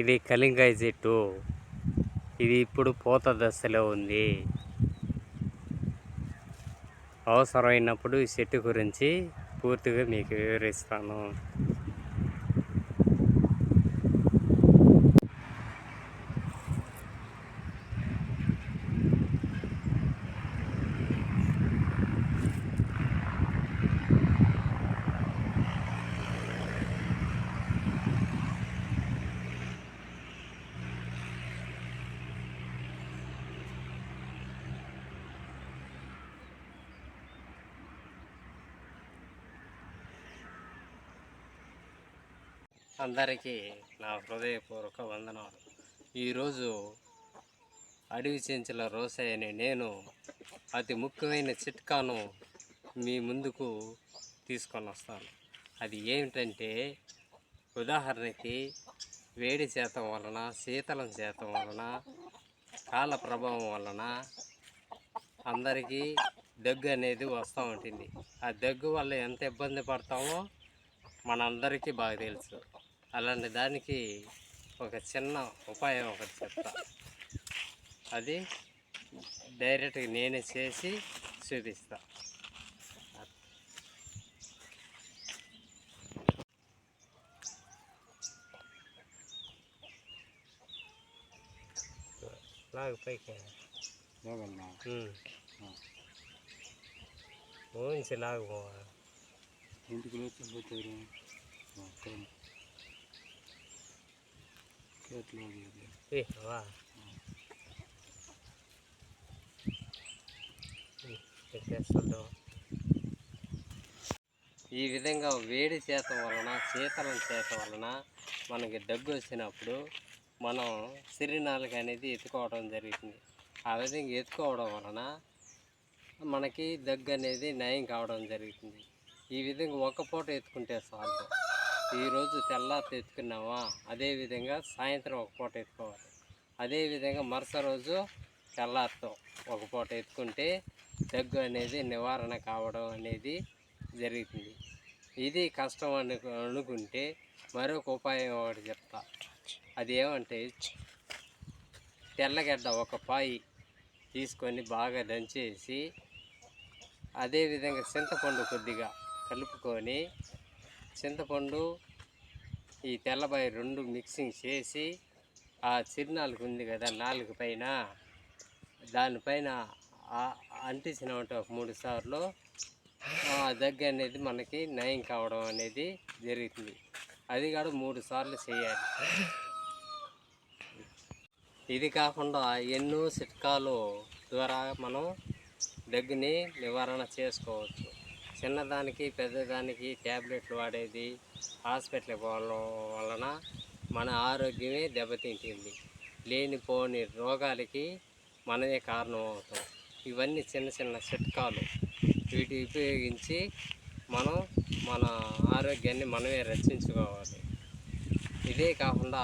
ఇది కలింగాయ చెట్టు ఇది ఇప్పుడు పూత దశలో ఉంది. అవసరమైనప్పుడు ఈ చెట్టు గురించి పూర్తిగా మీకు వివరిస్తాను. అందరికీ నా హృదయపూర్వక వందనాలు. ఈరోజు అడవి చెంచుల రోసయ్య అనే నేను అతి ముఖ్యమైన చిట్కాను మీ ముందుకు తీసుకొని వస్తాను. అది ఏమిటంటే ఉదాహరణకి వేడి శాతం వలన శీతలం శాతం వలన కాల ప్రభావం వలన అందరికీ దగ్గు అనేది వస్తూ ఉంటుంది. ఆ దగ్గు వల్ల ఎంత ఇబ్బంది పడతామో మనందరికీ బాగా తెలుసు. అలాంటి దానికి ఒక చిన్న ఉపాయం ఒకటి చెప్తా. అది డైరెక్ట్గా నేనే చేసి చూపిస్తా. లాగు పైకి. ఊహించి లాగు పోవా ఇంటికి లేచి పోతారు. ఈ విధంగా వేడి చేత వలన శీతలం చేత వలన మనకి దగ్గు వచ్చినప్పుడు మనం సిరినాలుక అనేది ఎత్తుకోవడం జరుగుతుంది. ఆ విధంగా ఎత్తుకోవడం వలన మనకి దగ్గు అనేది నయం కావడం జరుగుతుంది. ఈ విధంగా ఒక పూట ఎత్తుకుంటే చాలు. ఈరోజు తెల్లారి ఎత్తుకున్నామా అదేవిధంగా సాయంత్రం ఒక పూట ఎత్తుకోవాలి. అదేవిధంగా మరుస రోజు తెల్లారితో ఒక పూట ఎత్తుకుంటే దగ్గు అనేది నివారణ కావడం అనేది జరుగుతుంది. ఇది కష్టం అను అనుకుంటే మరొక ఉపాయం ఒకటి చెప్తా. అది ఏమంటే తెల్లగడ్డ ఒక పాయి తీసుకొని బాగా దంచేసి అదేవిధంగా చింతపండు కొద్దిగా కలుపుకొని చింతపండు ఈ తెల్లబాయి రెండు మిక్సింగ్ చేసి ఆ చిరునాలుగు ఉంది కదా నాలుగు పైన. దానిపైన ఆ- అంటించినామంటే ఒక మూడు సార్లు ఆ దగ్గు అనేది మనకి నయం కావడం అనేది జరుగుతుంది. అది కూడా మూడు సార్లు చేయాలి. ఇది కాకుండా ఎన్నో చిట్కాలు ద్వారా మనం దగ్గుని నివారణ చేసుకోవచ్చు. చిన్నదానికి పెద్దదానికి ట్యాబ్లెట్లు వాడేది హాస్పిటల్కి పోవడం వలన మన ఆరోగ్యమే దెబ్బతింటుంది. లేనిపోని రోగాలకి మనమే కారణం అవుతాం. ఇవన్నీ చిన్న చిన్న చిట్కాలు. వీటి ఉపయోగించి మనం మన ఆరోగ్యాన్ని మనమే రక్షించుకోవాలి. ఇదే కాకుండా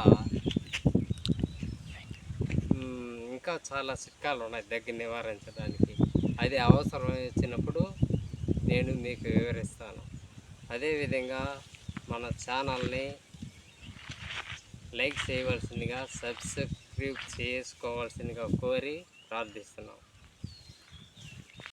ఇంకా చాలా చిట్కాలు ఉన్నాయి దగ్గర నివారించడానికి. అది అవసరం వచ్చినప్పుడు నేను మీకు వివరిస్తాను. అదేవిధంగా మన ఛానల్ని లైక్ చేయవలసిందిగా సబ్స్క్రైబ్ చేసుకోవాల్సిందిగా కోరి ప్రార్థిస్తున్నాం.